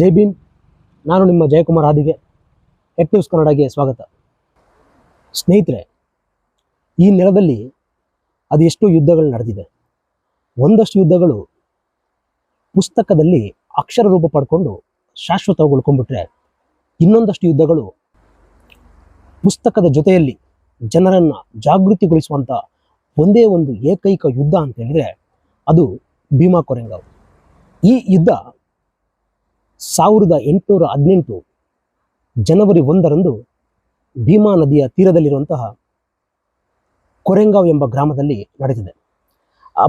ಜೈ ಭೀಮ್. ನಾನು ನಿಮ್ಮ ಜಯಕುಮಾರ್ ಆದಿಗೆ ಟೆಕ್ ನ್ಯೂಸ್ ಕನ್ನಡಗೆ ಸ್ವಾಗತ. ಸ್ನೇಹಿತರೆ, ಈ ನೆಲದಲ್ಲಿ ಅದೆಷ್ಟು ಯುದ್ಧಗಳು ನಡೆದಿದೆ. ಒಂದಷ್ಟು ಯುದ್ಧಗಳು ಪುಸ್ತಕದಲ್ಲಿ ಅಕ್ಷರ ರೂಪ ಪಡ್ಕೊಂಡು ಶಾಶ್ವತ ಉಳ್ಕೊಂಡ್ಬಿಟ್ರೆ ಇನ್ನೊಂದಷ್ಟು ಯುದ್ಧಗಳು ಪುಸ್ತಕದ ಜೊತೆಯಲ್ಲಿ ಜನರನ್ನು ಜಾಗೃತಿಗೊಳಿಸುವಂಥ ಒಂದೇ ಒಂದು ಏಕೈಕ ಯುದ್ಧ ಅಂತ ಹೇಳಿದರೆ ಅದು ಭೀಮಾ ಕೊರೆಂಗಾವ್. ಈ ಯುದ್ಧ ಸಾವಿರದ ಎಂಟುನೂರ ಹದಿನೆಂಟು ಜನವರಿ ಒಂದರಂದು ಭೀಮಾ ನದಿಯ ತೀರದಲ್ಲಿರುವಂತಹ ಕೊರೆಂಗಾವ್ ಎಂಬ ಗ್ರಾಮದಲ್ಲಿ ನಡೆದಿದೆ.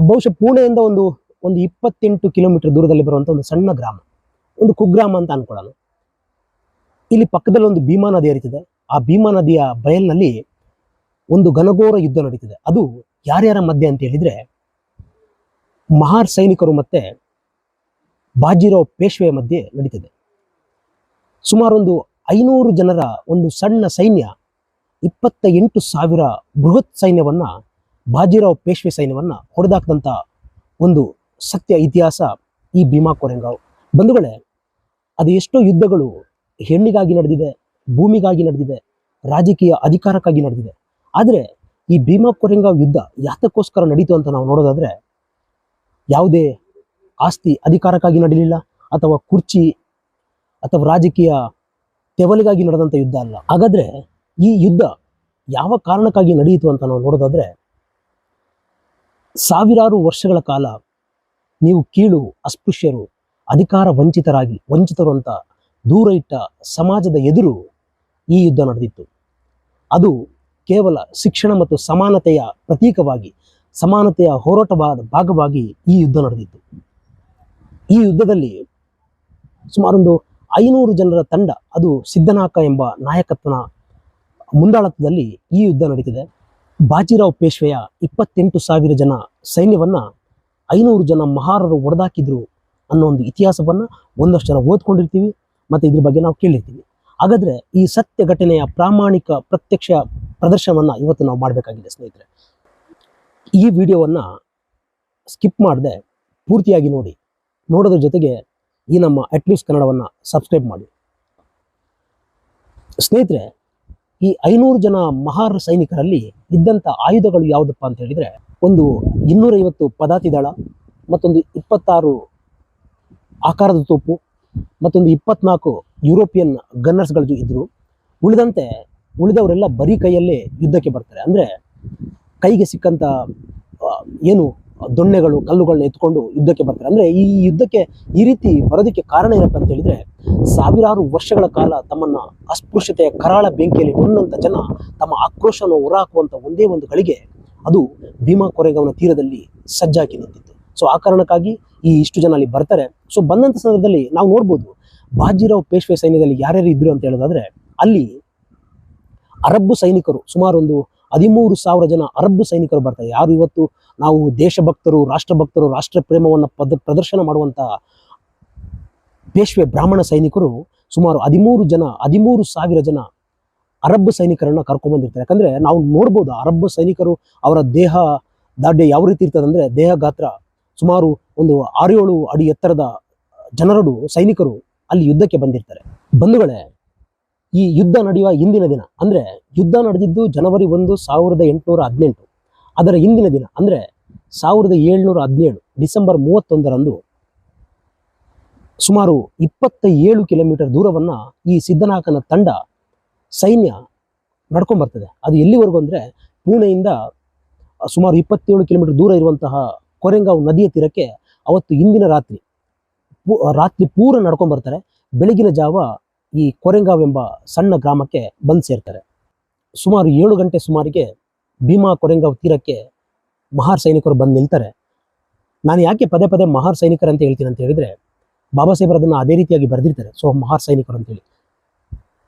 ಬಹುಶಃ ಪುಣೆಯಿಂದ ಒಂದು ಒಂದು ಇಪ್ಪತ್ತೆಂಟು ಕಿಲೋಮೀಟರ್ ದೂರದಲ್ಲಿ ಬರುವಂಥ ಒಂದು ಸಣ್ಣ ಗ್ರಾಮ, ಒಂದು ಕುಗ್ರಾಮ ಅಂತ ಅನ್ಕೊಳ್ಳೋಣ ಇಲ್ಲಿ ಪಕ್ಕದಲ್ಲಿ ಒಂದು ಭೀಮಾ ನದಿ ಹರಿತಿದೆ. ಆ ಭೀಮಾ ನದಿಯ ಬಯಲಿನಲ್ಲಿ ಒಂದು ಘನಘೋರ ಯುದ್ಧ ನಡೀತಿದೆ. ಅದು ಯಾರ್ಯಾರ ಮಧ್ಯೆ ಅಂತ ಹೇಳಿದ್ರೆ ಮಹಾರ್ ಸೈನಿಕರು ಮತ್ತೆ ಬಾಜಿರಾವ್ ಪೇಶ್ವೆಯ ಮಧ್ಯೆ ನಡೀತದೆ. ಸುಮಾರೊಂದು ಐನೂರು ಜನರ ಒಂದು ಸಣ್ಣ ಸೈನ್ಯ ಇಪ್ಪತ್ತ ಎಂಟು ಸಾವಿರ ಬೃಹತ್ ಸೈನ್ಯವನ್ನ, ಬಾಜಿರಾವ್ ಪೇಶ್ವೆ ಸೈನ್ಯವನ್ನ ಹೊಡೆದಾಕದಂತ ಒಂದು ಸತ್ಯ ಇತಿಹಾಸ ಈ ಭೀಮಾ ಕೊರೆಂಗಾವ್. ಬಂಧುಗಳೇ, ಅದು ಎಷ್ಟೋ ಯುದ್ಧಗಳು ಹೆಣ್ಣಿಗಾಗಿ ನಡೆದಿದೆ, ಭೂಮಿಗಾಗಿ ನಡೆದಿದೆ, ರಾಜಕೀಯ ಅಧಿಕಾರಕ್ಕಾಗಿ ನಡೆದಿದೆ. ಆದರೆ ಈ ಭೀಮಾ ಕೊರೆಂಗಾವ್ ಯುದ್ಧ ಯಾತಕ್ಕೋಸ್ಕರ ನಡೀತು ಅಂತ ನಾವು ನೋಡೋದಾದ್ರೆ, ಯಾವುದೇ ಆಸ್ತಿ ಅಧಿಕಾರಕ್ಕಾಗಿ ನಡೆಯಲಿಲ್ಲ ಅಥವಾ ಕುರ್ಚಿ ಅಥವಾ ರಾಜಕೀಯ ತೆವಲಿಗಾಗಿ ನಡೆದಂಥ ಯುದ್ಧ ಅಲ್ಲ. ಹಾಗಾದ್ರೆ ಈ ಯುದ್ಧ ಯಾವ ಕಾರಣಕ್ಕಾಗಿ ನಡೆಯಿತು ಅಂತ ನಾವು ನೋಡೋದಾದ್ರೆ ಸಾವಿರಾರು ವರ್ಷಗಳ ಕಾಲ ನೀವು ಕೀಳು, ಅಸ್ಪೃಶ್ಯರು, ಅಧಿಕಾರ ವಂಚಿತರಾಗಿ, ವಂಚಿತರು ಅಂತ ದೂರ ಇಟ್ಟ ಸಮಾಜದ ಎದುರು ಈ ಯುದ್ಧ ನಡೆದಿತ್ತು. ಅದು ಕೇವಲ ಶಿಕ್ಷಣ ಮತ್ತು ಸಮಾನತೆಯ ಪ್ರತೀಕವಾಗಿ, ಸಮಾನತೆಯ ಹೋರಾಟವಾದ ಭಾಗವಾಗಿ ಈ ಯುದ್ಧ ನಡೆದಿತ್ತು. ಈ ಯುದ್ಧದಲ್ಲಿ ಸುಮಾರೊಂದು ಐನೂರು ಜನರ ತಂಡ, ಅದು ಸಿದ್ಧನಾಕ ಎಂಬ ನಾಯಕತ್ವನ ಮುಂದಾಳತ್ವದಲ್ಲಿ ಈ ಯುದ್ಧ ನಡೀತಿದೆ. ಬಾಜಿರಾವ್ ಪೇಶ್ವೆಯ ಇಪ್ಪತ್ತೆಂಟು ಸಾವಿರ ಜನ ಸೈನ್ಯವನ್ನ ಐನೂರು ಜನ ಮಹಾರರು ಒಡೆದಾಕಿದ್ರು ಅನ್ನೋ ಒಂದು ಇತಿಹಾಸವನ್ನ ಒಂದಷ್ಟು ಜನ ಓದ್ಕೊಂಡಿರ್ತೀವಿ ಮತ್ತೆ ಇದ್ರ ಬಗ್ಗೆ ನಾವು ಕೇಳಿರ್ತೀವಿ. ಹಾಗಾದ್ರೆ ಈ ಸತ್ಯ ಘಟನೆಯ ಪ್ರಾಮಾಣಿಕ ಪ್ರತ್ಯಕ್ಷ ಪ್ರದರ್ಶನವನ್ನ ಇವತ್ತು ನಾವು ಮಾಡಬೇಕಾಗಿದೆ ಸ್ನೇಹಿತರೆ. ಈ ವಿಡಿಯೋವನ್ನ ಸ್ಕಿಪ್ ಮಾಡದೆ ಪೂರ್ತಿಯಾಗಿ ನೋಡಿ. ನೋಡೋದ್ರ ಜೊತೆಗೆ ಈ ನಮ್ಮ ಅಟ್ಲೀಸ್ ಕನ್ನಡವನ್ನು ಸಬ್ಸ್ಕ್ರೈಬ್ ಮಾಡಿ. ಸ್ನೇಹಿತರೆ ಈ ಐನೂರು ಜನ ಮಹಾರ್ ಸೈನಿಕರಲ್ಲಿ ಇದ್ದಂಥ ಆಯುಧಗಳು ಯಾವುದಪ್ಪ ಅಂತ ಹೇಳಿದ್ರೆ ಒಂದು ಇನ್ನೂರೈವತ್ತು ಪದಾತಿ ದಳ ಮತ್ತೊಂದು ಇಪ್ಪತ್ತಾರು ಆಕಾರದ ತೋಪು ಮತ್ತೊಂದು ಇಪ್ಪತ್ನಾಲ್ಕು ಯುರೋಪಿಯನ್ ಗನ್ನರ್ಸ್ಗಳು ಇದ್ದರು ಉಳಿದಂತೆ ಉಳಿದವರೆಲ್ಲ ಬರೀ ಕೈಯಲ್ಲೇ ಯುದ್ಧಕ್ಕೆ ಬರ್ತಾರೆ. ಅಂದ್ರೆ ಕೈಗೆ ಸಿಕ್ಕಂತ ಆ, ಏನು ದೊಣ್ಣೆಗಳು ಕಲ್ಲುಗಳನ್ನ ಎತ್ಕೊಂಡು ಯುದ್ಧಕ್ಕೆ ಬರ್ತಾರೆ. ಅಂದ್ರೆ ಈ ಯುದ್ಧಕ್ಕೆ ಈ ರೀತಿ ಬರೋದಕ್ಕೆ ಕಾರಣ ಏನಪ್ಪ ಅಂತ ಹೇಳಿದ್ರೆ, ಸಾವಿರಾರು ವರ್ಷಗಳ ಕಾಲ ತಮ್ಮನ್ನ ಅಸ್ಪೃಶ್ಯತೆಯ ಕರಾಳ ಬೆಂಕಿಯಲ್ಲಿ ಹೊಂದಂತ ಜನ ತಮ್ಮ ಆಕ್ರೋಶವನ್ನು ಹೊರಹಾಕುವಂತ ಒಂದೇ ಒಂದು ಗಳಿಗೆ ಅದು ಭೀಮಾ ಕೊರೆಗವನ ತೀರದಲ್ಲಿ ಸಜ್ಜಾಕಿ ನಿಂತಿತ್ತು. ಸೊ ಆ ಕಾರಣಕ್ಕಾಗಿ ಈ ಇಷ್ಟು ಜನ ಅಲ್ಲಿ ಬರ್ತಾರೆ. ಸೊ ಬಂದಂತ ಸಂದರ್ಭದಲ್ಲಿ ನಾವು ನೋಡ್ಬೋದು, ಬಾಜಿರಾವ್ ಪೇಶ್ವೆ ಸೈನ್ಯದಲ್ಲಿ ಯಾರ್ಯಾರು ಇದ್ರು ಅಂತ ಹೇಳೋದಾದ್ರೆ, ಅಲ್ಲಿ ಅರಬ್ಬು ಸೈನಿಕರು ಸುಮಾರು ಒಂದು ಹದಿಮೂರು ಸಾವಿರ ಜನ ಅರಬ್ಬು ಸೈನಿಕರು ಬರ್ತಾರೆ. ಯಾರು ಇವತ್ತು ನಾವು ದೇಶಭಕ್ತರು, ರಾಷ್ಟ್ರಭಕ್ತರು ರಾಷ್ಟ್ರ ಪ್ರೇಮವನ್ನು ಪದ, ಪ್ರದರ್ಶನ ಮಾಡುವಂಥ ಪೇಶ್ವೆ ಬ್ರಾಹ್ಮಣ ಸೈನಿಕರು ಸುಮಾರು ಹದಿಮೂರು ಜನ, ಹದಿಮೂರು ಸಾವಿರ ಜನ ಅರಬ್ ಸೈನಿಕರನ್ನು ಕರ್ಕೊಂಡ್ಬಂದಿರ್ತಾರೆ ಯಾಕಂದರೆ ನಾವು ನೋಡ್ಬೋದು ಅರಬ್ ಸೈನಿಕರು ಅವರ ದೇಹ ದಾಢ್ಯ ಯಾವ ರೀತಿ ಇರ್ತದೆ ಅಂದ್ರೆ ದೇಹ ಗಾತ್ರ ಸುಮಾರು ಒಂದು ಆರು ಏಳು ಅಡಿ ಎತ್ತರದ ಜನರಡು ಸೈನಿಕರು ಅಲ್ಲಿ ಯುದ್ಧಕ್ಕೆ ಬಂದಿರ್ತಾರೆ. ಬಂಧುಗಳೇ, ಈ ಯುದ್ಧ ನಡೆಯುವ ಇಂದಿನ ದಿನ ಅಂದ್ರೆ ಯುದ್ಧ ನಡೆದಿದ್ದು ಜನವರಿ ಒಂದು ಸಾವಿರದ ಎಂಟುನೂರ ಹದಿನೆಂಟು. ಅದರ ಹಿಂದಿನ ದಿನ, ಅಂದರೆ ಸಾವಿರದ ಏಳ್ನೂರ ಹದಿನೇಳು ಡಿಸೆಂಬರ್ ಮೂವತ್ತೊಂದರಂದು ಸುಮಾರು ಇಪ್ಪತ್ತ ಏಳು ಕಿಲೋಮೀಟರ್ ದೂರವನ್ನ ಈ ಸಿದ್ದನಾಕನ ತಂಡ ಸೈನ್ಯ ನಡ್ಕೊಂಬರ್ತದೆ. ಅದು ಎಲ್ಲಿವರೆಗೂ ಅಂದರೆ ಪುಣೆಯಿಂದ ಸುಮಾರು ಇಪ್ಪತ್ತೇಳು ಕಿಲೋಮೀಟರ್ ದೂರ ಇರುವಂತಹ ಕೊರೆಂಗಾವ್ ನದಿಯ ತೀರಕ್ಕೆ ಅವತ್ತು ಇಂದಿನ ರಾತ್ರಿ ರಾತ್ರಿ ಪೂರ ನಡ್ಕೊಂಬರ್ತಾರೆ. ಬೆಳಗಿನ ಜಾವ ಈ ಕೊರೆಂಗಾವ್ ಎಂಬ ಸಣ್ಣ ಗ್ರಾಮಕ್ಕೆ ಬಂದು ಸೇರ್ತಾರೆ. ಸುಮಾರು ಏಳು ಗಂಟೆ ಸುಮಾರಿಗೆ ಭೀಮಾ ಕೊರೆಂಗಾವ್ ತೀರಕ್ಕೆ ಮಹಾರ್ ಸೈನಿಕರು ಬಂದು ನಿಲ್ತಾರೆ. ನಾನು ಯಾಕೆ ಪದೇ ಪದೇ ಮಹಾರ್ ಸೈನಿಕರು ಅಂತ ಹೇಳ್ತೀನಿ ಅಂತ ಹೇಳಿದ್ರೆ, ಬಾಬಾ ಸಾಹೇಬರು ಅದನ್ನು ಅದೇ ರೀತಿಯಾಗಿ ಬರೆದಿರ್ತಾರೆ. ಸೊ, ಮಹಾರ್ ಸೈನಿಕರು ಅಂತೇಳಿ.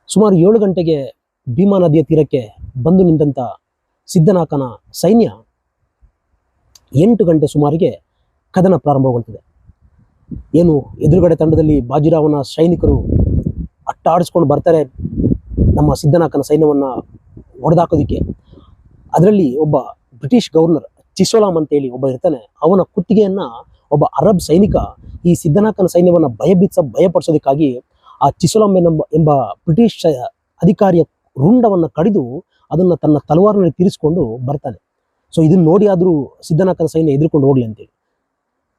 ಸುಮಾರು ಏಳು ಗಂಟೆಗೆ ಭೀಮಾ ನದಿಯ ತೀರಕ್ಕೆ ಬಂದು ನಿಂತ ಸಿದ್ದನಾಕನ ಸೈನ್ಯ ಎಂಟು ಗಂಟೆ ಸುಮಾರಿಗೆ ಕದನ ಪ್ರಾರಂಭಗೊಳ್ತದೆ. ಏನು ಎದುರುಗಡೆ ತಂಡದಲ್ಲಿ ಬಾಜಿರಾವನ ಸೈನಿಕರು ಅಟ್ಟ ಆಡಿಸ್ಕೊಂಡು ಬರ್ತಾರೆ ನಮ್ಮ ಸಿದ್ದನಾಕನ ಸೈನ್ಯವನ್ನ ಹೊಡೆದಾಕೋದಿಕ್ಕೆ. ಅದರಲ್ಲಿ ಒಬ್ಬ ಬ್ರಿಟಿಷ್ ಗವರ್ನರ್ ಚಿಸೋಲಾಮ್ ಅಂತೇಳಿ ಒಬ್ಬ ಇರ್ತಾನೆ, ಅವನ ಕುತ್ತಿಗೆಯನ್ನ ಒಬ್ಬ ಅರಬ್ ಸೈನಿಕ ಈ ಸಿದ್ಧನಾಕನ ಸೈನ್ಯವನ್ನು ಭಯಭೀತ ಭಯಪಡಿಸೋದಕ್ಕಾಗಿ ಆ ಚಿಸೋಲಾಮ್ ಎಂಬ ಎಂಬ ಬ್ರಿಟಿಷ್ ಅಧಿಕಾರಿಯ ರುಂಡವನ್ನ ಕಡಿದು ಅದನ್ನು ತನ್ನ ತಲವಾರಿನಲ್ಲಿ ತೀರಿಸಿಕೊಂಡು ಬರ್ತಾನೆ. ಸೊ ಇದನ್ನ ನೋಡಿ ಆದರೂ ಸಿದ್ಧನಾಕನ ಸೈನ್ಯ ಎದುರ್ಕೊಂಡು ಹೋಗ್ಲಿ ಅಂತೇಳಿ.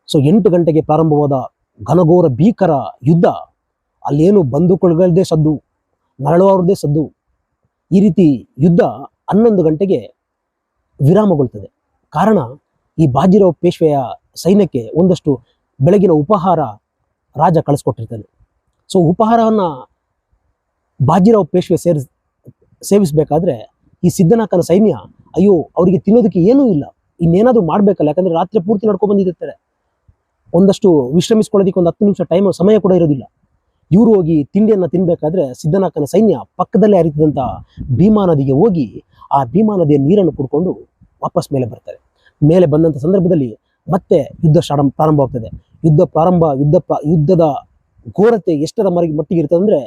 ಸೊ ಎಂಟು ಗಂಟೆಗೆ ಪ್ರಾರಂಭವಾದ ಘನಘೋರ ಭೀಕರ ಯುದ್ಧ, ಅಲ್ಲೇನು ಬಂದೂಕುಗಳದೇ ಸದ್ದು, ನರಳುವವ್ರದ್ದೇ ಸದ್ದು. ಈ ರೀತಿ ಯುದ್ಧ ಹನ್ನೊಂದು ಗಂಟೆಗೆ ವಿರಾಮಗೊಳ್ತದೆ. ಕಾರಣ ಈ ಬಾಜಿರಾವ್ ಪೇಶ್ವೆಯ ಸೈನ್ಯಕ್ಕೆ ಒಂದಷ್ಟು ಬೆಳಗಿನ ಉಪಹಾರ ರಾಜ ಕಳಿಸ್ಕೊಟ್ಟಿರ್ತಾನೆ. ಸೊ ಉಪಹಾರವನ್ನು ಬಾಜಿರಾವ್ ಪೇಶ್ವೆ ಸೇರಿಸ್, ಸೇವಿಸಬೇಕಾದ್ರೆ ಈ ಸಿದ್ಧನಾಕನ ಸೈನ್ಯ ಅಯ್ಯೋ, ಅವರಿಗೆ ತಿನ್ನೋದಕ್ಕೆ ಏನೂ ಇಲ್ಲ. ಇನ್ನೇನಾದರೂ ಮಾಡಬೇಕಲ್ಲ, ಯಾಕಂದ್ರೆ ರಾತ್ರಿ ಪೂರ್ತಿ ನಡ್ಕೊಂಡು ಬಂದಿರ್ತಾರೆ. ಒಂದಷ್ಟು ವಿಶ್ರಮಿಸ್ಕೊಳ್ಳೋದಕ್ಕೆ ಒಂದು ಹತ್ತು ನಿಮಿಷ ಟೈಮ್ ಸಮಯ ಕೂಡ ಇರೋದಿಲ್ಲ. ಇವರು ಹೋಗಿ ತಿಂಡಿಯನ್ನು ತಿನ್ನಬೇಕಾದ್ರೆ ಸಿದ್ಧನಾಕನ ಸೈನ್ಯ ಪಕ್ಕದಲ್ಲೇ ಹರಿತಿದಂಥ ಭೀಮಾ ನದಿಗೆ ಹೋಗಿ ಆ ಭೀಮಾ ನದಿಯ ನೀರನ್ನು ಕುಡ್ಕೊಂಡು ವಾಪಸ್ ಮೇಲೆ ಬರ್ತಾರೆ. ಮೇಲೆ ಬಂದಂಥ ಸಂದರ್ಭದಲ್ಲಿ ಮತ್ತೆ ಯುದ್ಧ ಪ್ರಾರಂಭ ಪ್ರಾರಂಭವಾಗ್ತದೆ. ಯುದ್ಧ ಪ್ರಾರಂಭ ಯುದ್ಧ ಯುದ್ಧದ ಘೋರತೆ ಎಷ್ಟರ ಮರೆಗೆ ಮಟ್ಟಿಗೆ ಇರ್ತದೆ ಅಂದ್ರೆ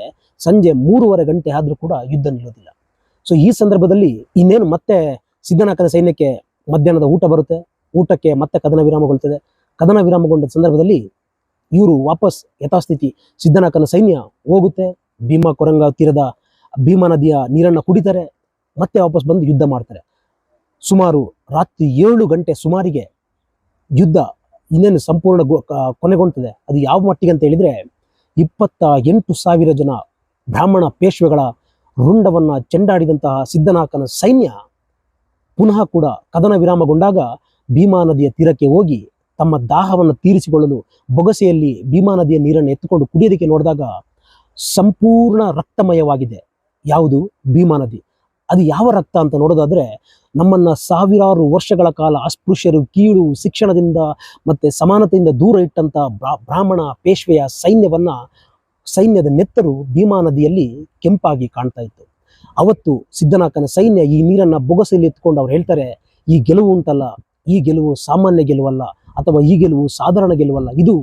ಸಂಜೆ ಮೂರುವರೆ ಗಂಟೆ ಆದರೂ ಕೂಡ ಯುದ್ಧ ನಿಲ್ಲೋದಿಲ್ಲ. ಸೊ ಈ ಸಂದರ್ಭದಲ್ಲಿ ಇನ್ನೇನು ಮತ್ತೆ ಸಿದ್ಧನಾಕದ ಸೈನ್ಯಕ್ಕೆ ಮಧ್ಯಾಹ್ನದ ಊಟ ಬರುತ್ತೆ. ಊಟಕ್ಕೆ ಮತ್ತೆ ಕದನ ವಿರಾಮಗೊಳ್ತದೆ ಕದನ ವಿರಾಮಗೊಂಡ ಸಂದರ್ಭದಲ್ಲಿ ಇವರು ವಾಪಸ್ ಯಥಾಸ್ಥಿತಿ ಸಿದ್ಧನಾಕನ ಸೈನ್ಯ ಹೋಗುತ್ತೆ. ಭೀಮಾ ಕೊರಂಗ ತೀರದ ಭೀಮಾ ನದಿಯ ನೀರನ್ನು ಕುಡಿತಾರೆ. ಮತ್ತೆ ವಾಪಸ್ ಬಂದು ಯುದ್ಧ ಮಾಡ್ತಾರೆ. ಸುಮಾರು ರಾತ್ರಿ ಏಳು ಗಂಟೆ ಸುಮಾರಿಗೆ ಯುದ್ಧ ಇನ್ನೇನು ಸಂಪೂರ್ಣ ಕೊನೆಗೊಳ್ತದೆ. ಅದು ಯಾವ ಮಟ್ಟಿಗೆ ಅಂತ ಹೇಳಿದ್ರೆ ಇಪ್ಪತ್ತ ಎಂಟು ಸಾವಿರ ಜನ ಬ್ರಾಹ್ಮಣ ಪೇಶ್ವೆಗಳ ರುಂಡವನ್ನ ಚೆಂಡಾಡಿದಂತಹ ಸಿದ್ಧನಾಕನ ಸೈನ್ಯ ಪುನಃ ಕೂಡ ಕದನ ವಿರಾಮಗೊಂಡಾಗ ಭೀಮಾ ನದಿಯ ತೀರಕ್ಕೆ ಹೋಗಿ ತಮ್ಮ ದಾಹವನ್ನು ತೀರಿಸಿಕೊಳ್ಳಲು ಬೊಗಸೆಯಲ್ಲಿ ಭೀಮಾ ನದಿಯ ನೀರನ್ನು ಎತ್ತುಕೊಂಡು ಕುಡಿಯೋದಕ್ಕೆ ನೋಡಿದಾಗ ಸಂಪೂರ್ಣ ರಕ್ತಮಯವಾಗಿದೆ. ಯಾವುದು? ಭೀಮಾ ನದಿ. ಅದು ಯಾವ ರಕ್ತ ಅಂತ ನೋಡೋದಾದ್ರೆ ನಮ್ಮನ್ನ ಸಾವಿರಾರು ವರ್ಷಗಳ ಕಾಲ ಅಸ್ಪೃಶ್ಯರು ಕೀಳು ಶಿಕ್ಷಣದಿಂದ ಮತ್ತೆ ಸಮಾನತೆಯಿಂದ ದೂರ ಇಟ್ಟಂತ ಬ್ರಾ- ಬ್ರಾಹ್ಮಣ ಪೇಶ್ವೆಯ ಸೈನ್ಯವನ್ನ ಸೈನ್ಯದ ನೆತ್ತರು ಭೀಮಾ ನದಿಯಲ್ಲಿ ಕೆಂಪಾಗಿ ಕಾಣ್ತಾ ಇತ್ತು. ಅವತ್ತು ಸಿದ್ಧನಾಕನ ಸೈನ್ಯ ಈ ನೀರನ್ನ ಬೊಗಸೆಯಲ್ಲಿ ಎತ್ಕೊಂಡು ಅವ್ರು ಹೇಳ್ತಾರೆ, ಈ ಗೆಲುವು ಉಂಟಲ್ಲ, ಈ ಗೆಲುವು ಸಾಮಾನ್ಯ ಗೆಲುವಲ್ಲ ಅಥವಾ ಈ ಗೆಲುವು ಸಾಧಾರಣ ಗೆಲುವಲ್ಲ, ಇದು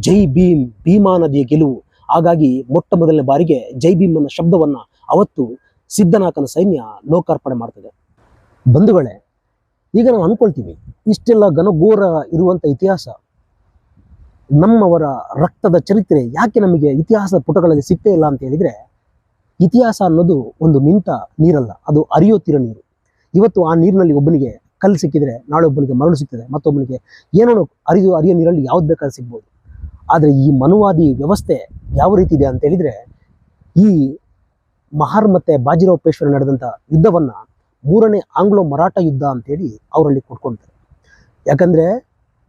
ಜೈ ಭೀಮ್, ಭೀಮಾ ನದಿಯ ಗೆಲುವು. ಹಾಗಾಗಿ ಮೊಟ್ಟ ಮೊದಲನೇ ಬಾರಿಗೆ ಜೈ ಭೀಮ್ ಅನ್ನೋ ಶಬ್ದವನ್ನ ಅವತ್ತು ಸಿದ್ಧನಾಕನ ಸೈನ್ಯ ಲೋಕಾರ್ಪಣೆ ಮಾಡ್ತದೆ. ಬಂಧುಗಳೇ, ಈಗ ನಾವು ಅನ್ಕೊಳ್ತೀವಿ ಇಷ್ಟೆಲ್ಲ ಘನಘೋರ ಇರುವಂತ ಇತಿಹಾಸ, ನಮ್ಮವರ ರಕ್ತದ ಚರಿತ್ರೆ ಯಾಕೆ ನಮಗೆ ಇತಿಹಾಸದ ಪುಟಗಳಲ್ಲಿ ಸಿಗ್ತೇ ಇಲ್ಲ ಅಂತ ಹೇಳಿದ್ರೆ, ಇತಿಹಾಸ ಅನ್ನೋದು ಒಂದು ನಿಂತ ನೀರಲ್ಲ, ಅದು ಹರಿಯುತ್ತಿರೋ ನೀರು. ಇವತ್ತು ಆ ನೀರಿನಲ್ಲಿ ಒಬ್ಬನಿಗೆ ಕಲ್ಲು ಸಿಕ್ಕಿದ್ರೆ ನಾಳೆ ಒಬ್ಬನಿಗೆ ಮರಳು ಸಿಗ್ತದೆ, ಮತ್ತೊಬ್ಬನಿಗೆ ಏನೋ ಅರಿಯೋ ಅರಿಯ ನೀರಲ್ಲಿ ಯಾವ್ದು ಬೇಕಾದ್ರೂ ಸಿಗ್ಬೋದು. ಆದರೆ ಈ ಮನುವಾದಿ ವ್ಯವಸ್ಥೆ ಯಾವ ರೀತಿ ಇದೆ ಅಂತ ಹೇಳಿದ್ರೆ, ಈ ಮಹಾರ್ ಮತ್ತೆ ಬಾಜಿರಾವ್ ಪೇಶ್ವರ ನಡೆದಂಥ ಯುದ್ಧವನ್ನ ಮೂರನೇ ಆಂಗ್ಲೋ ಮರಾಠ ಯುದ್ಧ ಅಂತೇಳಿ ಅವರಲ್ಲಿ ಕೊಟ್ಕೊಳ್ತಾರೆ ಯಾಕಂದ್ರೆ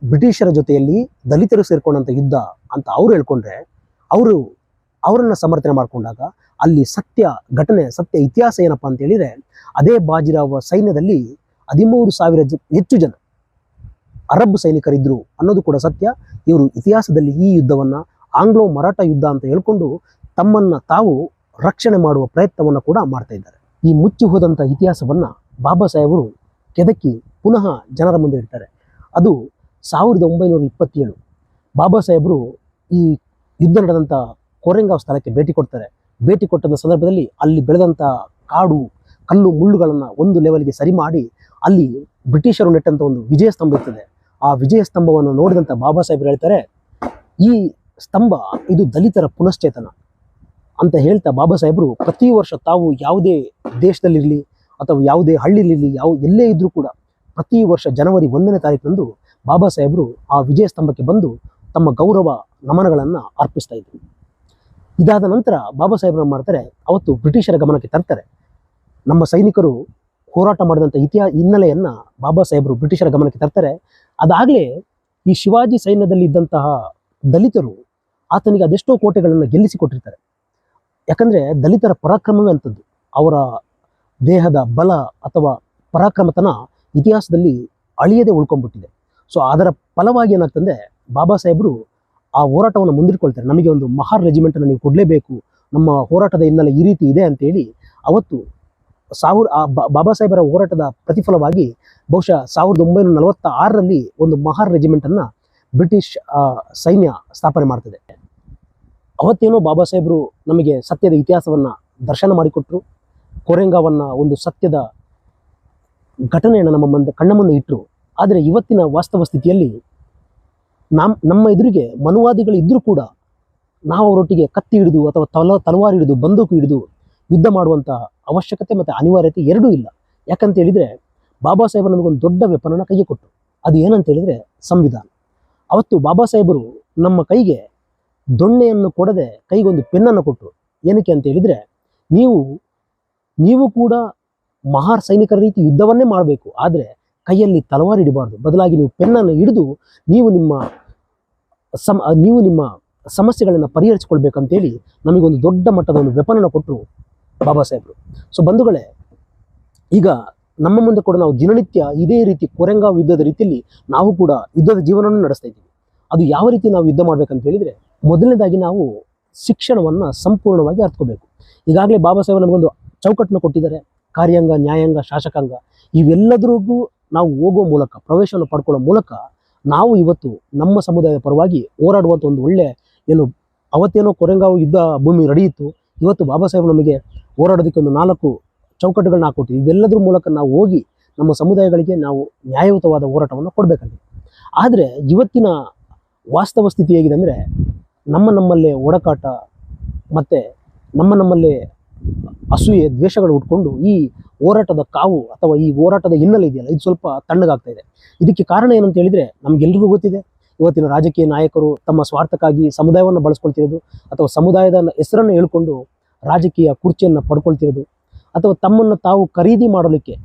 ಬ್ರಿಟಿಷರ ಜೊತೆಯಲ್ಲಿ ದಲಿತರು ಸೇರ್ಕೊಂಡಂಥ ಯುದ್ಧ ಅಂತ ಅವ್ರು ಹೇಳ್ಕೊಂಡ್ರೆ, ಅವರು ಅವರನ್ನ ಸಮರ್ಥನೆ ಮಾಡ್ಕೊಂಡಾಗ ಅಲ್ಲಿ ಸತ್ಯ ಘಟನೆ, ಸತ್ಯ ಇತಿಹಾಸ ಏನಪ್ಪ ಅಂತ ಹೇಳಿದ್ರೆ ಅದೇ ಬಾಜಿರಾವ್ ಸೈನ್ಯದಲ್ಲಿ ಹದಿಮೂರು ಸಾವಿರ ಹೆಚ್ಚು ಜನ ಅರಬ್ ಸೈನಿಕರಿದ್ರು ಅನ್ನೋದು ಕೂಡ ಸತ್ಯ. ಇವರು ಇತಿಹಾಸದಲ್ಲಿ ಈ ಯುದ್ಧವನ್ನ ಆಂಗ್ಲೋ ಮರಾಠ ಯುದ್ಧ ಅಂತ ಹೇಳ್ಕೊಂಡು ತಮ್ಮನ್ನ ತಾವು ರಕ್ಷಣೆ ಮಾಡುವ ಪ್ರಯತ್ನವನ್ನು ಕೂಡ ಮಾಡ್ತಾ ಇದ್ದಾರೆ. ಈ ಮುಚ್ಚಿ ಹೋದಂಥ ಇತಿಹಾಸವನ್ನು ಬಾಬಾ ಸಾಹೇಬರು ಕೆದಕಿ ಪುನಃ ಜನರ ಮುಂದೆ ಇಡ್ತಾರೆ. ಅದು ಸಾವಿರದ ಒಂಬೈನೂರ ಇಪ್ಪತ್ತೇಳು. ಬಾಬಾ ಸಾಹೇಬರು ಈ ಯುದ್ಧ ನಡೆದಂಥ ಕೊರೆಂಗಾವ್ ಸ್ಥಳಕ್ಕೆ ಭೇಟಿ ಕೊಡ್ತಾರೆ. ಭೇಟಿ ಕೊಟ್ಟಂಥ ಸಂದರ್ಭದಲ್ಲಿ ಅಲ್ಲಿ ಬೆಳೆದಂಥ ಕಾಡು, ಕಲ್ಲು, ಮುಳ್ಳುಗಳನ್ನು ಒಂದು ಲೆವೆಲ್ಗೆ ಸರಿ ಮಾಡಿ ಅಲ್ಲಿ ಬ್ರಿಟಿಷರು ನೆಟ್ಟಂಥ ಒಂದು ವಿಜಯ ಸ್ತಂಭ ಇರ್ತದೆ. ಆ ವಿಜಯ ಸ್ತಂಭವನ್ನು ನೋಡಿದಂಥ ಬಾಬಾ ಸಾಹೇಬರು ಹೇಳ್ತಾರೆ, ಈ ಸ್ತಂಭ ಇದು ದಲಿತರ ಪುನಶ್ಚೇತನ. ಅಂತ ಹೇಳ್ತಾ ಬಾಬಾ ಸಾಹೇಬರು ಪ್ರತಿ ವರ್ಷ ತಾವು ಯಾವುದೇ ದೇಶದಲ್ಲಿರಲಿ ಅಥವಾ ಯಾವುದೇ ಹಳ್ಳಿಲಿರಲಿ ಯಾವ, ಎಲ್ಲೇ ಇದ್ರೂ ಕೂಡ ಪ್ರತಿ ವರ್ಷ ಜನವರಿ ಒಂದನೇ ತಾರೀಕಂದು ಬಾಬಾ ಸಾಹೇಬರು ಆ ವಿಜಯ ಸ್ತಂಭಕ್ಕೆ ಬಂದು ತಮ್ಮ ಗೌರವ ನಮನಗಳನ್ನು ಅರ್ಪಿಸ್ತಾ ಇದ್ರು. ಇದಾದ ನಂತರ ಬಾಬಾ ಸಾಹೇಬರು ಮಾಡ್ತಾರೆ, ಅವತ್ತು ಬ್ರಿಟಿಷರ ಗಮನಕ್ಕೆ ತರ್ತಾರೆ. ನಮ್ಮ ಸೈನಿಕರು ಹೋರಾಟ ಮಾಡಿದಂಥ ಇತಿಹಾಸ ಹಿನ್ನೆಲೆಯನ್ನು ಬಾಬಾ ಸಾಹೇಬರು ಬ್ರಿಟಿಷರ ಗಮನಕ್ಕೆ ತರ್ತಾರೆ. ಅದಾಗಲೇ ಈ ಶಿವಾಜಿ ಸೈನ್ಯದಲ್ಲಿ ಇದ್ದಂತಹ ದಲಿತರು ಆತನಿಗೆ ಅದೆಷ್ಟೋ ಕೋಟೆಗಳನ್ನು ಗೆಲ್ಲಿಸಿಕೊಟ್ಟಿರ್ತಾರೆ. ಯಾಕಂದ್ರೆ ದಲಿತರ ಪರಾಕ್ರಮವೇ ಅಂಥದ್ದು ಅವರ ದೇಹದ ಬಲ ಅಥವಾ ಪರಾಕ್ರಮತನ ಇತಿಹಾಸದಲ್ಲಿ ಅಳಿಯದೆ ಉಳ್ಕೊಂಡ್ಬಿಟ್ಟಿದೆ. ಸೊ ಅದರ ಫಲವಾಗಿ ಏನಾಗ್ತಂದ್ರೆ ಬಾಬಾ ಸಾಹೇಬರು ಆ ಹೋರಾಟವನ್ನು ಮುಂದಿಟ್ಕೊಳ್ತಾರೆ. ನಮಗೆ ಒಂದು ಮಹಾರ್ ರೆಜಿಮೆಂಟನ್ನು ನೀವು ಕೊಡಲೇಬೇಕು. ನಮ್ಮ ಹೋರಾಟದ ಹಿನ್ನೆಲೆ ಈ ರೀತಿ ಇದೆ ಅಂತೇಳಿ ಅವತ್ತು ಸಾವಿರ, ಆ ಬಾಬಾ ಸಾಹೇಬರ ಹೋರಾಟದ ಪ್ರತಿಫಲವಾಗಿ ಬಹುಶಃ ಸಾವಿರದ ಒಂಬೈನೂರ ನಲವತ್ತ ಆರರಲ್ಲಿ ಒಂದು ಮಹಾರ್ ರೆಜಿಮೆಂಟನ್ನು ಬ್ರಿಟಿಷ್ ಸೈನ್ಯ ಸ್ಥಾಪನೆ ಮಾಡ್ತದೆ. ಅವತ್ತೇನೋ ಬಾಬಾ ಸಾಹೇಬರು ನಮಗೆ ಸತ್ಯದ ಇತಿಹಾಸವನ್ನ ದರ್ಶನ ಮಾಡಿಕೊಟ್ರು. ಕೊರೆಂಗಾವನ್ನ ಒಂದು ಸತ್ಯದ ಘಟನೆಯನ್ನು ನಮ್ಮ ಮುಂದೆ ಕಣ್ಣ ಮುಂದೆ ಇಟ್ಟರು ಆದರೆ ಇವತ್ತಿನ ವಾಸ್ತವ ಸ್ಥಿತಿಯಲ್ಲಿ ನಮ್ಮ ನಮ್ಮ ಎದುರಿಗೆ ಮನುವಾದಿಗಳು ಇದ್ದರೂ ಕೂಡ ನಾವು ಅವರೊಟ್ಟಿಗೆ ಕತ್ತಿ ಹಿಡಿದು ಅಥವಾ ತಲ ತಲವಾರು ಹಿಡಿದು ಬಂದೂಕು ಹಿಡಿದು ಯುದ್ಧ ಮಾಡುವಂಥ ಅವಶ್ಯಕತೆ ಮತ್ತು ಅನಿವಾರ್ಯತೆ ಎರಡೂ ಇಲ್ಲ. ಯಾಕಂತ ಹೇಳಿದರೆ ಬಾಬಾ ಸಾಹೇಬರು ನಮಗೊಂದು ದೊಡ್ಡ ವೆಪನನ್ನು ಕೈಗೆ ಕೊಟ್ಟರು ಅದು ಏನಂತ ಹೇಳಿದರೆ ಸಂವಿಧಾನ. ಅವತ್ತು ಬಾಬಾ ಸಾಹೇಬರು ನಮ್ಮ ಕೈಗೆ ದೊಣ್ಣೆಯನ್ನು ಕೊಡದೆ ಕೈಗೊಂದು ಪೆನ್ನನ್ನು ಕೊಟ್ಟರು ಏನಕ್ಕೆ ಅಂತ ಹೇಳಿದರೆ, ನೀವು ನೀವು ಕೂಡ ಮಹಾರ್ ಸೈನಿಕರ ರೀತಿ ಯುದ್ಧವನ್ನೇ ಮಾಡಬೇಕು, ಆದರೆ ಕೈಯಲ್ಲಿ ತಲವಾರು ಇಡಬಾರ್ದು ಬದಲಾಗಿ ನೀವು ಪೆನ್ನನ್ನು ಹಿಡಿದು ನೀವು ನಿಮ್ಮ ಸಮ, ನೀವು ನಿಮ್ಮ ಸಮಸ್ಯೆಗಳನ್ನು ಪರಿಹರಿಸಿಕೊಳ್ಬೇಕಂತೇಳಿ ನಮಗೊಂದು ದೊಡ್ಡ ಮಟ್ಟದ ಒಂದು ವೆಪನನ್ನು ಕೊಟ್ಟರು ಬಾಬಾ ಸಾಹೇಬರು. ಸೊ ಬಂಧುಗಳೇ, ಈಗ ನಮ್ಮ ಮುಂದೆ ಕೂಡ ನಾವು ದಿನನಿತ್ಯ ಇದೇ ರೀತಿ ಕೊರೆಂಗಾವ್ ಯುದ್ಧದ ರೀತಿಯಲ್ಲಿ ನಾವು ಕೂಡ ಯುದ್ಧದ ಜೀವನವನ್ನು ನಡೆಸ್ತಾ ಇದ್ದೀವಿ. ಅದು ಯಾವ ರೀತಿ ನಾವು ಯುದ್ಧ ಮಾಡ್ಬೇಕಂತ ಹೇಳಿದರೆ ಮೊದಲನೇದಾಗಿ ನಾವು ಶಿಕ್ಷಣವನ್ನು ಸಂಪೂರ್ಣವಾಗಿ ಅರ್ಥಕೋಬೇಕು ಈಗಾಗಲೇ ಬಾಬಾ ಸಾಹೇಬ್ ನಮಗೊಂದು ಚೌಕಟ್ಟನ್ನು ಕೊಟ್ಟಿದ್ದಾರೆ. ಕಾರ್ಯಾಂಗ, ನ್ಯಾಯಾಂಗ, ಶಾಸಕಾಂಗ ಇವೆಲ್ಲದರಿಗೂ ನಾವು ಹೋಗೋ ಮೂಲಕ, ಪ್ರವೇಶವನ್ನು ಪಡ್ಕೊಳ್ಳೋ ಮೂಲಕ ನಾವು ಇವತ್ತು ನಮ್ಮ ಸಮುದಾಯದ ಪರವಾಗಿ ಹೋರಾಡುವಂಥ ಒಂದು ಒಳ್ಳೆ ಏನು ಅವತ್ತೇನೋ ಕೊರೆಂಗಾವ್ ಯುದ್ಧ ಭೂಮಿ ನಡೆಯಿತು ಇವತ್ತು ಬಾಬಾ ಸಾಹೇಬ್ ನಮಗೆ ಹೋರಾಡೋದಕ್ಕೆ ಒಂದು ನಾಲ್ಕು ಚೌಕಟ್ಟುಗಳನ್ನ ಹಾಕೊಟ್ಟಿವಿ ಇವೆಲ್ಲದರ ಮೂಲಕ ನಾವು ಹೋಗಿ ನಮ್ಮ ಸಮುದಾಯಗಳಿಗೆ ನಾವು ನ್ಯಾಯಯುತವಾದ ಹೋರಾಟವನ್ನು ಕೊಡಬೇಕಾಗಿದೆ. ಆದರೆ ಇವತ್ತಿನ ವಾಸ್ತವ ಸ್ಥಿತಿ ಹೇಗಿದೆ ಅಂದರೆ ನಮ್ಮ ನಮ್ಮಲ್ಲೇ ಒಡಕಾಟ ಮತ್ತು ನಮ್ಮ ನಮ್ಮಲ್ಲೇ ಅಸೂಯೆ, ದ್ವೇಷಗಳು ಉಟ್ಕೊಂಡು ಈ ಹೋರಾಟದ ಕಾವು ಅಥವಾ ಈ ಹೋರಾಟದ ಹಿನ್ನೆಲೆ ಇದೆಯಲ್ಲ, ಇದು ಸ್ವಲ್ಪ ತಣ್ಣಗಾಗ್ತಾ ಇದೆ. ಇದಕ್ಕೆ ಕಾರಣ ಏನಂತ ಹೇಳಿದರೆ ನಮಗೆಲ್ರಿಗೂ ಗೊತ್ತಿದೆ. ಇವತ್ತಿನ ರಾಜಕೀಯ ನಾಯಕರು ತಮ್ಮ ಸ್ವಾರ್ಥಕ್ಕಾಗಿ ಸಮುದಾಯವನ್ನು ಬಳಸ್ಕೊಳ್ತಿರೋದು ಅಥವಾ ಸಮುದಾಯದ ಹೆಸರನ್ನು ಹೇಳ್ಕೊಂಡು ರಾಜಕೀಯ ಕುರ್ಚಿಯನ್ನು ಪಡ್ಕೊಳ್ತಿರೋದು ಅಥವಾ ತಮ್ಮನ್ನು ತಾವು ಖರೀದಿ ಮಾಡಲಿಕ್ಕೆ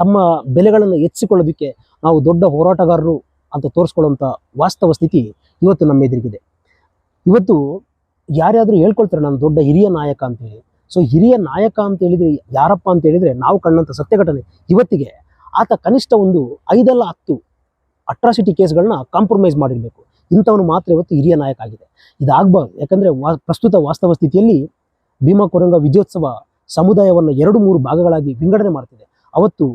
ತಮ್ಮ ಬೆಲೆಗಳನ್ನು ಹೆಚ್ಚಿಕೊಳ್ಳೋದಕ್ಕೆ ನಾವು ದೊಡ್ಡ ಹೋರಾಟಗಾರರು ಅಂತ ತೋರಿಸ್ಕೊಳ್ಳುವಂಥ ವಾಸ್ತವ ಸ್ಥಿತಿ ಇವತ್ತು ನಮ್ಮ ಎದುರಿಗಿದೆ. ಇವತ್ತು ಯಾರ್ಯಾದರೂ ಹೇಳ್ಕೊಳ್ತಾರೆ, ನಾನು ದೊಡ್ಡ ಹಿರಿಯ ನಾಯಕ ಅಂತೇಳಿ. ಸೊ ಹಿರಿಯ ನಾಯಕ ಅಂತ ಹೇಳಿದರೆ ಯಾರಪ್ಪ ಅಂತ ಹೇಳಿದರೆ ನಾವು ಕಂಡಂಥ ಸತ್ಯ ಘಟನೆ ಇವತ್ತಿಗೆ ಆತ ಕನಿಷ್ಠ ಒಂದು ಐದಲ್ಲ ಹತ್ತು ಅಟ್ರಾಸಿಟಿ ಕೇಸ್ಗಳನ್ನ ಕಾಂಪ್ರಮೈಸ್ ಮಾಡಿರಬೇಕು. ಇಂಥವನು ಮಾತ್ರ ಇವತ್ತು ಹಿರಿಯ ನಾಯಕ ಆಗಿದೆ. ಇದಾಗಬಾರ್ದು. ಯಾಕಂದರೆ ವಾ, ಪ್ರಸ್ತುತ ವಾಸ್ತವ ಸ್ಥಿತಿಯಲ್ಲಿ ಭೀಮಾ ಕೊರಂಗ ವಿಜಯೋತ್ಸವ ಸಮುದಾಯವನ್ನು ಎರಡು ಮೂರು ಭಾಗಗಳಾಗಿ ವಿಂಗಡಣೆ ಮಾಡ್ತಿದೆ. ಅವತ್ತು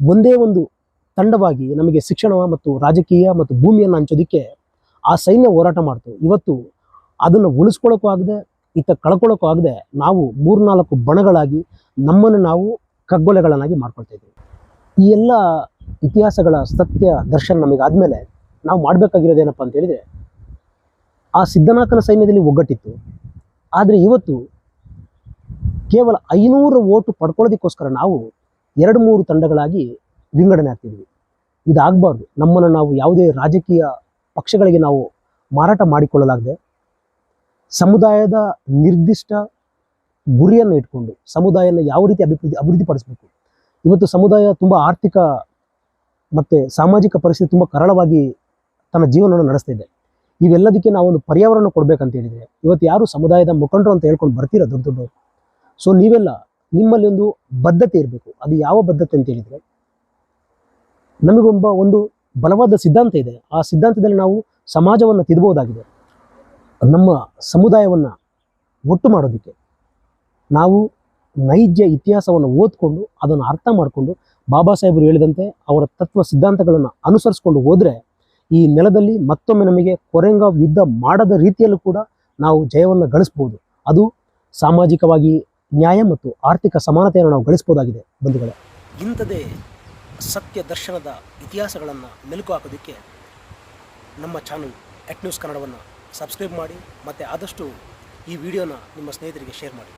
ಒಂದೇ ಒಂದು ತಂಡವಾಗಿ ನಮಗೆ ಶಿಕ್ಷಣ ಮತ್ತು ರಾಜಕೀಯ ಮತ್ತು ಭೂಮಿಯನ್ನು ಹಂಚೋದಕ್ಕೆ ಆ ಸೈನ್ಯ ಹೋರಾಟ ಮಾಡ್ತು. ಇವತ್ತು ಅದನ್ನು ಉಳಿಸ್ಕೊಳ್ಳೋಕ್ಕೂ ಆಗದೆ, ಇತ್ತ ಕಳ್ಕೊಳ್ಳೋಕ್ಕೂ ಆಗದೆ ನಾವು ಮೂರ್ನಾಲ್ಕು ಬಣಗಳಾಗಿ ನಮ್ಮನ್ನು ನಾವು ಕಗ್ಗೊಲೆಗಳನ್ನಾಗಿ ಮಾಡ್ಕೊಳ್ತಾ ಇದ್ದೀವಿ. ಈ ಎಲ್ಲ ಇತಿಹಾಸಗಳ ಸತ್ಯ ದರ್ಶನ ನಮಗೆ ಆದಮೇಲೆ ನಾವು ಮಾಡಬೇಕಾಗಿರೋದೇನಪ್ಪ ಅಂತ ಹೇಳಿದರೆ, ಆ ಸಿದ್ಧನಾಥನ ಸೈನ್ಯದಲ್ಲಿ ಒಗ್ಗಟ್ಟಿತ್ತು. ಆದರೆ ಇವತ್ತು ಕೇವಲ ಐನೂರು ಓಟು ಪಡ್ಕೊಳ್ಳೋದಕ್ಕೋಸ್ಕರ ನಾವು ಎರಡು ಮೂರು ತಂಡಗಳಾಗಿ ವಿಂಗಡಣೆ ಆಗ್ತಿದ್ವಿ. ಇದಾಗಬಾರ್ದು. ನಮ್ಮನ್ನು ನಾವು ಯಾವುದೇ ರಾಜಕೀಯ ಪಕ್ಷಗಳಿಗೆ ನಾವು ಮಾರಾಟ ಮಾಡಿಕೊಳ್ಳಲಾಗದೆ ಸಮುದಾಯದ ನಿರ್ದಿಷ್ಟ ಗುರಿಯನ್ನು ಇಟ್ಕೊಂಡು ಸಮುದಾಯನ ಯಾವ ರೀತಿ ಅಭಿವೃದ್ಧಿ ಅಭಿವೃದ್ಧಿಪಡಿಸಬೇಕು ಇವತ್ತು ಸಮುದಾಯ ತುಂಬ ಆರ್ಥಿಕ ಮತ್ತು ಸಾಮಾಜಿಕ ಪರಿಸ್ಥಿತಿ ತುಂಬ ಕರಳವಾಗಿ ತನ್ನ ಜೀವನವನ್ನು ನಡೆಸ್ತಾ ಇದೆ. ಇವೆಲ್ಲದಕ್ಕೆ ನಾವೊಂದು ಪರ್ಯಾವರಣ ಕೊಡಬೇಕಂತ ಹೇಳಿದರೆ, ಇವತ್ತು ಯಾರು ಸಮುದಾಯದ ಮುಖಂಡರು ಅಂತ ಹೇಳ್ಕೊಂಡು ಬರ್ತೀರಾ ದೊಡ್ಡ ದೊಡ್ಡವರು ಸೊ ನೀವೆಲ್ಲ ನಿಮ್ಮಲ್ಲಿ ಒಂದು ಬದ್ಧತೆ ಇರಬೇಕು. ಅದು ಯಾವ ಬದ್ಧತೆ ಅಂತ ಹೇಳಿದರೆ ನಮಗೊಬ್ಬ ಒಂದು ಬಲವಾದ ಸಿದ್ಧಾಂತ ಇದೆ. ಆ ಸಿದ್ಧಾಂತದಲ್ಲಿ ನಾವು ಸಮಾಜವನ್ನು ತಿದ್ದಬಹುದಾಗಿದೆ ನಮ್ಮ ಸಮುದಾಯವನ್ನು ಒಟ್ಟು ಮಾಡೋದಕ್ಕೆ ನಾವು ನೈಜ ಇತಿಹಾಸವನ್ನು ಓದ್ಕೊಂಡು ಅದನ್ನು ಅರ್ಥ ಮಾಡಿಕೊಂಡು ಬಾಬಾ ಸಾಹೇಬರು ಹೇಳಿದಂತೆ ಅವರ ತತ್ವ ಸಿದ್ಧಾಂತಗಳನ್ನು ಅನುಸರಿಸ್ಕೊಂಡು ಹೋದರೆ ಈ ನೆಲದಲ್ಲಿ ಮತ್ತೊಮ್ಮೆ ನಮಗೆ ಕೊರೆಂಗಾವ್ ಯುದ್ಧ ಮಾಡದ ರೀತಿಯಲ್ಲೂ ಕೂಡ ನಾವು ಜಯವನ್ನು ಗಳಿಸ್ಬೋದು. ಅದು ಸಾಮಾಜಿಕವಾಗಿ ನ್ಯಾಯ ಮತ್ತು ಆರ್ಥಿಕ ಸಮಾನತೆಯನ್ನು ನಾವು ಗಳಿಸ್ಬೋದಾಗಿದೆ ಬಂಧುಗಳೇ. ಇಂಥದೇ ಸತ್ಯ ದರ್ಶನದ ಇತಿಹಾಸಗಳನ್ನು ಮೆಲುಕು ಹಾಕೋದಕ್ಕೆ ನಮ್ಮ ಚಾನಲ್ ಎಟ್ ನ್ಯೂಸ್ ಕನ್ನಡವನ್ನು ಸಬ್ಸ್ಕ್ರೈಬ್ ಮಾಡಿ ಮತ್ತು ಆದಷ್ಟು ಈ ವಿಡಿಯೋನ ನಿಮ್ಮ ಸ್ನೇಹಿತರಿಗೆ ಶೇರ್ ಮಾಡಿ.